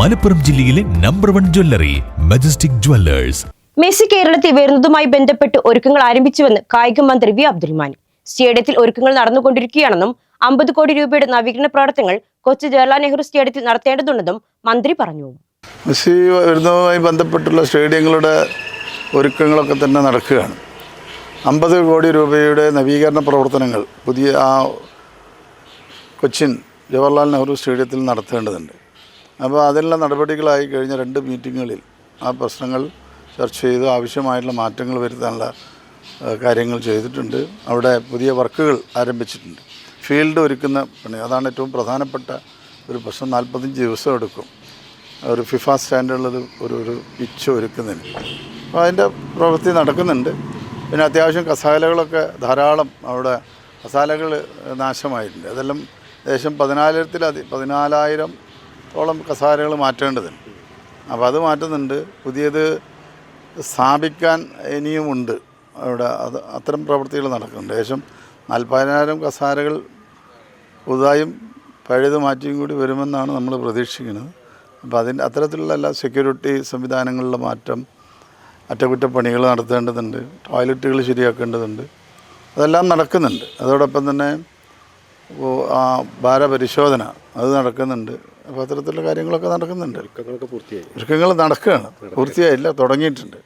മലപ്പുറം ജില്ലയിലെ number one jewellery Majestic Jewellers Messi കേരളത്തിൽ വരുന്നതുമായി ബന്ധപ്പെട്ട് ഒരുക്കങ്ങൾ ആരംഭിച്ചുവെന്ന് കായിക മന്ത്രി വി. അബ്ദുൽമാൻ സ്റ്റേഡിയത്തിൽ ഒരുക്കങ്ങൾ നടന്നുകൊണ്ടിരിക്കുകയാണെന്നും അമ്പത് കോടി രൂപയുടെ നവീകരണ പ്രവർത്തനങ്ങൾ കൊച്ചി ജവഹർലാൽ നെഹ്റു സ്റ്റേഡിയത്തിൽ നടത്തേണ്ടതുണ്ടെന്നും മന്ത്രി പറഞ്ഞു. മെസ്സി വരുന്നതുമായി ബന്ധപ്പെട്ടുള്ള സ്റ്റേഡിയങ്ങളുടെ ഒരുക്കങ്ങളൊക്കെ തന്നെ നടക്കുകയാണ്. അമ്പത് കോടി രൂപയുടെ നവീകരണ പ്രവർത്തനങ്ങൾ പുതിയ ആ കൊച്ചിൻ ജവഹർലാൽ നെഹ്റു സ്റ്റേഡിയത്തിൽ നടത്തേണ്ടതുണ്ട്. അപ്പോൾ അതിനുള്ള നടപടികളായി കഴിഞ്ഞ രണ്ട് മീറ്റിങ്ങുകളിൽ ആ പ്രശ്നങ്ങൾ ചർച്ച ചെയ്ത് ആവശ്യമായിട്ടുള്ള മാറ്റങ്ങൾ വരുത്താനുള്ള കാര്യങ്ങൾ ചെയ്തിട്ടുണ്ട്. അവിടെ പുതിയ വർക്കുകൾ ആരംഭിച്ചിട്ടുണ്ട്. ഫീൽഡ് ഒരുക്കുന്ന പണി അതാണ് ഏറ്റവും പ്രധാനപ്പെട്ട ഒരു പ്രശ്നം. നാൽപ്പത്തഞ്ച് ദിവസം എടുക്കും. ഒരു ഫിഫ സ്റ്റാൻഡേർഡിലത് ഒരു ഒരു പിച്ച് ഒരുക്കുന്നതിന്. അപ്പോൾ അതിന്റെ പ്രവൃത്തി നടക്കുന്നുണ്ട്. പിന്നെ അത്യാവശ്യം കസാലകളൊക്കെ ധാരാളം അവിടെ കസാലകൾ നാശമായിട്ടുണ്ട്. അതെല്ലാം ഏകദേശം പതിനായിരത്തിലധി പതിനാലായിരത്തോളം കസാരകൾ മാറ്റേണ്ടതുണ്ട് അപ്പോൾ അത് മാറ്റുന്നുണ്ട്. പുതിയത് സ്ഥാപിക്കാൻ ഇനിയുമുണ്ട് അവിടെ അത് അത്തരം പ്രവൃത്തികൾ നടക്കുന്നുണ്ട്. ഏകദേശം നാൽപ്പതിനായിരം കസാരകൾ പുതുതായും പഴയത് മാറ്റിയും കൂടി വരുമെന്നാണ് നമ്മൾ പ്രതീക്ഷിക്കുന്നത്. അപ്പോൾ അതിന്റെ അത്തരത്തിലുള്ള എല്ലാ സെക്യൂരിറ്റി സംവിധാനങ്ങളിലെ മാറ്റം അറ്റകുറ്റപ്പണികൾ നടത്തേണ്ടതുണ്ട്. ടോയ്ലറ്റുകൾ ശരിയാക്കേണ്ടതുണ്ട്. അതെല്ലാം നടക്കുന്നുണ്ട്. അതോടൊപ്പം തന്നെ ഭാരപരിശോധന അത് നടക്കുന്നുണ്ട്. അപ്പോൾ അത്തരത്തിലുള്ള കാര്യങ്ങളൊക്കെ നടക്കുന്നുണ്ട്. ഒരുക്കങ്ങൾ നടക്കുകയാണ്. പൂർത്തിയായില്ല തുടങ്ങിയിട്ടുണ്ട്.